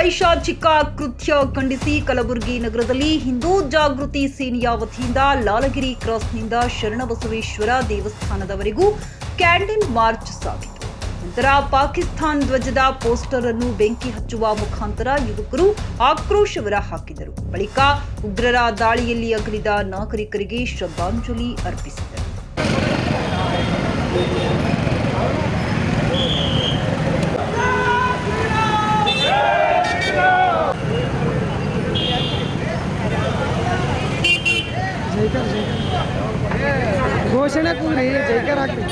ಪೈಶಾಚಿಕ ಕೃತ್ಯ ಖಂಡಿಸಿ ಕಲಬುರಗಿ ನಗರದಲ್ಲಿ ಹಿಂದೂ ಜಾಗೃತಿ ಸೇನೆಯ ವತಿಯಿಂದ ಲಾಲಗಿರಿ ಕ್ರಾಸ್ನಿಂದ ಶರಣಬಸವೇಶ್ವರ ದೇವಸ್ಥಾನದವರೆಗೂ ಕ್ಯಾಂಡಲ್ ಮಾರ್ಚ್ ಸಾಗಿತು. ನಂತರ ಪಾಕಿಸ್ತಾನ್ ಧ್ವಜದ ಪೋಸ್ಟರ್ ಅನ್ನು ಬೆಂಕಿ ಹಚ್ಚುವ ಮುಖಾಂತರ ಯುವಕರು ಆಕ್ರೋಶ ಹೊರ ಹಾಕಿದರು ಬಳಿಕ ಉಗ್ರರ ದಾಳಿಯಲ್ಲಿ ಅಗಲಿದ ನಾಗರಿಕರಿಗೆ ಶ್ರದ್ಧಾಂಜಲಿ ಅರ್ಪಿಸಿದರು. ಘೋಷಣೆ ಕೂಗ್ರಿ ಜೈಕರ್ ಹಾಕ್ರಿ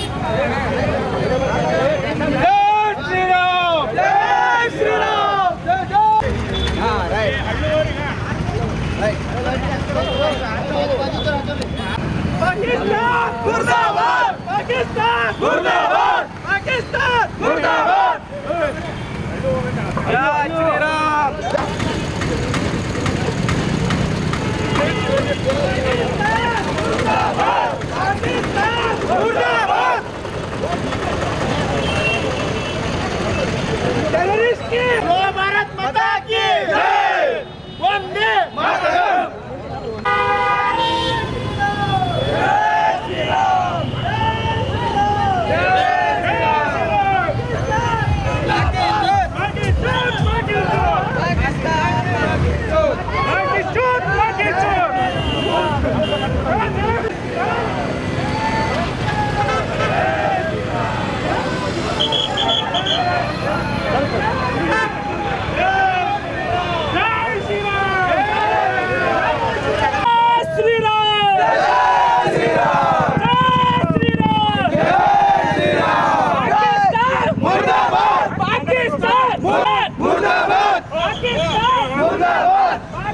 पाकिस्तान मुर्दाबाद पाकिस्तान मुर्दाबाद पाकिस्तान मुर्दाबाद भारत माता की जय वंदे मातरम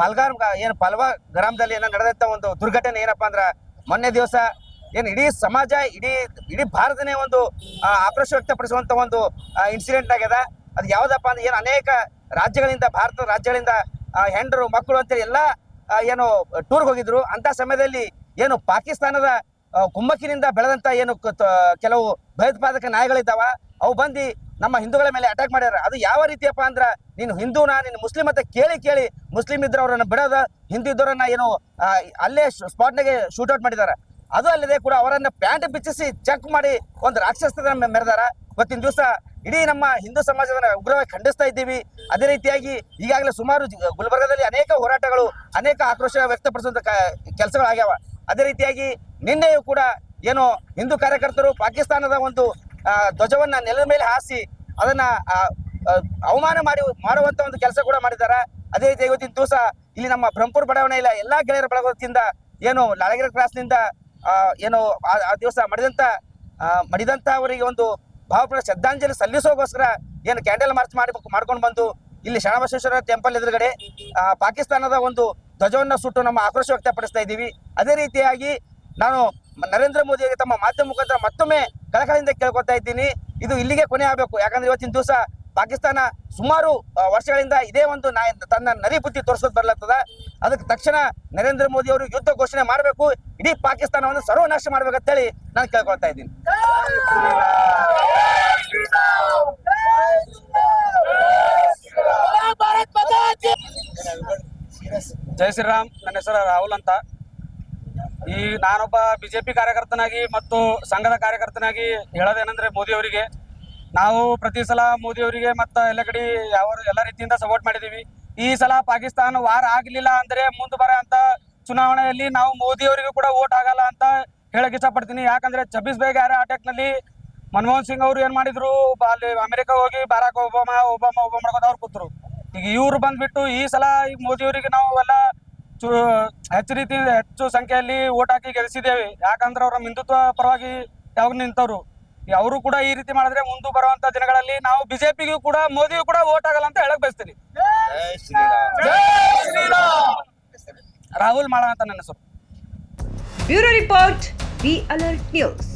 ಪಲ್ಗಾರ್ ಏನು ಪಲ್ವ ಗ್ರಾಮದಲ್ಲಿ ಏನೋ ನಡೆದಂತ ಒಂದು ದುರ್ಘಟನೆ ಏನಪ್ಪ ಅಂದ್ರ ಮೊನ್ನೆ ದಿವಸ ಏನು ಇಡೀ ಸಮಾಜ, ಇಡೀ ಇಡೀ ಭಾರತನೇ ಒಂದು ಆಕ್ರೋಶ ವ್ಯಕ್ತಪಡಿಸುವಂತ ಒಂದು ಇನ್ಸಿಡೆಂಟ್ ಆಗ್ಯದ. ಅದು ಯಾವ್ದಪ್ಪ ಅಂದ್ರೆ ಏನು ಅನೇಕ ರಾಜ್ಯಗಳಿಂದ ಭಾರತ ರಾಜ್ಯಗಳಿಂದ ಹೆಂಡರು, ಮಕ್ಕಳು ಅಂತ ಎಲ್ಲ ಏನು ಟೂರ್ಗೆ ಹೋಗಿದ್ರು. ಅಂತ ಸಮಯದಲ್ಲಿ ಏನು ಪಾಕಿಸ್ತಾನದ ಕುಮ್ಮಕ್ಕಿನಿಂದ ಬೆಳೆದಂತ ಏನು ಕೆಲವು ಭಯೋತ್ಪಾದಕ ನಾಯಿಗಳಿದ್ದಾವ, ಅವು ಬಂದು ನಮ್ಮ ಹಿಂದೂಗಳ ಮೇಲೆ ಅಟ್ಯಾಕ್ ಮಾಡ್ಯಾರ. ಅದು ಯಾವ ರೀತಿಯಪ್ಪ ಅಂದ್ರ, ನೀನು ಹಿಂದೂನ, ನೀನು ಮುಸ್ಲಿಂ ಅಂತ ಕೇಳಿ ಕೇಳಿ ಮುಸ್ಲಿಂ ಇದ್ರ ಅವರನ್ನ ಬಿಡೋದ, ಹಿಂದೂ ಇದ್ದವರನ್ನ ಏನು ಅಲ್ಲೇ ಸ್ಪಾಟ್ನಾಗೆ ಶೂಟ್ಔಟ್ ಮಾಡಿದಾರ. ಅದು ಅಲ್ಲದೆ ಕೂಡ ಅವರನ್ನ ಪ್ಯಾಂಟ್ ಬಿಚ್ಚಿಸಿ ಚೆಕ್ ಮಾಡಿ ಒಂದು ರಾಕ್ಷಸದ ಮೆರೆದಾರ. ಇವತ್ತಿನ ದಿವಸ ಇಡೀ ನಮ್ಮ ಹಿಂದೂ ಸಮಾಜದ ಉಗ್ರವಾಗಿ ಖಂಡಿಸ್ತಾ ಇದ್ದೀವಿ. ಅದೇ ರೀತಿಯಾಗಿ ಈಗಾಗಲೇ ಸುಮಾರು ಗುಲ್ಬರ್ಗದಲ್ಲಿ ಅನೇಕ ಹೋರಾಟಗಳು, ಅನೇಕ ಆಕ್ರೋಶ ವ್ಯಕ್ತಪಡಿಸುವಂತ ಕೆಲಸಗಳಾಗ್ಯಾವ. ಅದೇ ರೀತಿಯಾಗಿ ನಿನ್ನೆಯೂ ಕೂಡ ಏನು ಹಿಂದೂ ಕಾರ್ಯಕರ್ತರು ಪಾಕಿಸ್ತಾನದ ಒಂದು ಧ್ವಜವನ್ನ ನೆಲದ ಮೇಲೆ ಹಾಸಿ ಅದನ್ನ ಅವಮಾನ ಮಾಡಿ, ಮಾಡುವಂತ ಒಂದು ಕೆಲಸ ಕೂಡ ಮಾಡಿದ್ದಾರೆ. ಅದೇ ರೀತಿ ಇವತ್ತಿನ ದಿವಸ ಇಲ್ಲಿ ನಮ್ಮ ಬ್ರಹ್ಮಪುರ ಇಲ್ಲ, ಎಲ್ಲಾ ಗೆಳೆಯರ ಬಳಗದಿಂದ ಏನು ಲಾಳಗಿರಿ ಕ್ರಾಸ್ನಿಂದ ಏನು ಆ ದಿವಸ ಮಡಿದಂತ ಮಡಿದಂತ ಅವರಿಗೆ ಒಂದು ಭಾವಪೂರ್ಣ ಶ್ರದ್ಧಾಂಜಲಿ ಸಲ್ಲಿಸೋಗೋಸ್ಕರ ಏನು ಕ್ಯಾಂಡಲ್ ಮಾರ್ಚ್ ಮಾಡಿ, ಮಾಡ್ಕೊಂಡು ಬಂದು ಇಲ್ಲಿ ಶರಣಬಸವೇಶ್ವರ ಟೆಂಪಲ್ ಎದುರುಗಡೆ ಪಾಕಿಸ್ತಾನದ ಒಂದು ಧ್ವಜವನ್ನ ಸುಟ್ಟು ನಮ್ಮ ಆಕ್ರೋಶ ವ್ಯಕ್ತಪಡಿಸ್ತಾ ಇದ್ದೀವಿ. ಅದೇ ರೀತಿಯಾಗಿ ನಾನು ನರೇಂದ್ರ ಮೋದಿಯವರಿಗೆ ತಮ್ಮ ಮಾಧ್ಯಮ ಮುಖಾಂತರ ಮತ್ತೊಮ್ಮೆ ಕಳಕಳಿಯಿಂದ ಕೇಳ್ಕೊತಾ ಇದ್ದೀನಿ. ಇದು ಇಲ್ಲಿಗೆ ಕೊನೆ ಆಗಬೇಕು. ಯಾಕಂದ್ರೆ ಇವತ್ತಿನ ದಿವಸ ಪಾಕಿಸ್ತಾನ ಸುಮಾರು ವರ್ಷಗಳಿಂದ ಇದೇ ಒಂದು ನಾಯ, ತನ್ನ ನರಿ ಬುದ್ಧಿ ತೋರಿಸೋದು ಬರ್ಲತ್ತದ ಅದಕ್ಕೆ ತಕ್ಷಣ ನರೇಂದ್ರ ಮೋದಿ ಅವರು ಯುದ್ಧ ಘೋಷಣೆ ಮಾಡಬೇಕು. ಇಡೀ ಪಾಕಿಸ್ತಾನವನ್ನು ಸರ್ವನಾಶ ಮಾಡ್ಬೇಕಂತೇಳಿ ನಾನು ಕೇಳ್ಕೊಳ್ತಾ ಇದ್ದೀನಿ. ಜೈ ಶ್ರೀರಾಮ್. ನನ್ನ ಹೆಸರು ರಾಹುಲ್ ಅಂತ. ಈ ನಾನೊಬ್ಬ ಬಿಜೆಪಿ ಕಾರ್ಯಕರ್ತನಾಗಿ ಮತ್ತು ಸಂಘದ ಕಾರ್ಯಕರ್ತನಾಗಿ ಹೇಳೋದೇನೆಂದ್ರೆ ಮೋದಿ ಅವರಿಗೆ, ನಾವು ಪ್ರತಿ ಸಲ ಮೋದಿ ಅವರಿಗೆ ಮತ್ತು ಎಲ್ಲ ಕಡೆ ಯಾವ ಎಲ್ಲ ರೀತಿಯಿಂದ ಸಪೋರ್ಟ್ ಮಾಡಿದೀವಿ. ಈ ಸಲ ಪಾಕಿಸ್ತಾನ ವಾರ ಆಗಲಿಲ್ಲ ಅಂದ್ರೆ ಮುಂದೆ ಬರೋ ಅಂತ ಚುನಾವಣೆಯಲ್ಲಿ ನಾವು ಮೋದಿ ಅವರಿಗೂ ಕೂಡ ವೋಟ್ ಆಗಲ್ಲ ಅಂತ ಹೇಳಕ್ ಇಷ್ಟಪಡ್ತೀನಿ. ಯಾಕಂದ್ರೆ ಛಬ್ಬೀಸ್ ಬೇಗ ಯಾರ ಅಟ್ಯಾಕ್ನಲ್ಲಿ ಮನಮೋಹನ್ ಸಿಂಗ್ ಅವರು ಏನ್ ಮಾಡಿದ್ರು, ಅಲ್ಲಿ ಅಮೆರಿಕ ಹೋಗಿ ಬಾರಾಕ್ ಒಬಾಮಾ ಒಬಾಮಾ ಒಬಾಮಾ ಅವ್ರು ಕೂತ್ರು. ಈಗ ಇವ್ರು ಬಂದ್ಬಿಟ್ಟು ಈ ಸಲ ಈಗ ಮೋದಿ ಅವರಿಗೆ ನಾವು ಎಲ್ಲ ಚು ಹೆಚ್ಚು ರೀತಿ ಹೆಚ್ಚು ಸಂಖ್ಯೆಯಲ್ಲಿ ಓಟ್ ಹಾಕಿ ಗೆಲ್ಲಿಸಿದ್ದೇವೆ. ಯಾಕಂದ್ರೆ ಅವರ ಹಿಂದುತ್ವ ಪರವಾಗಿ ಯಾವಾಗ ನಿಂತವ್ರು. ಅವರು ಕೂಡ ಈ ರೀತಿ ಮಾಡಿದ್ರೆ ಮುಂದೆ ಬರುವಂತ ದಿನಗಳಲ್ಲಿ ನಾವು ಬಿಜೆಪಿಗೂ ಕೂಡ, ಮೋದಿಗೂ ಕೂಡ ಓಟ್ ಆಗಲ್ಲ ಅಂತ ಹೇಳಕ್ ಬಯಸ್ತೀನಿ. ರಾಹುಲ್ ಮಾಡ ಅಂತ ನನ್ನ ಹೆಸರು. Bureau report, B alert news.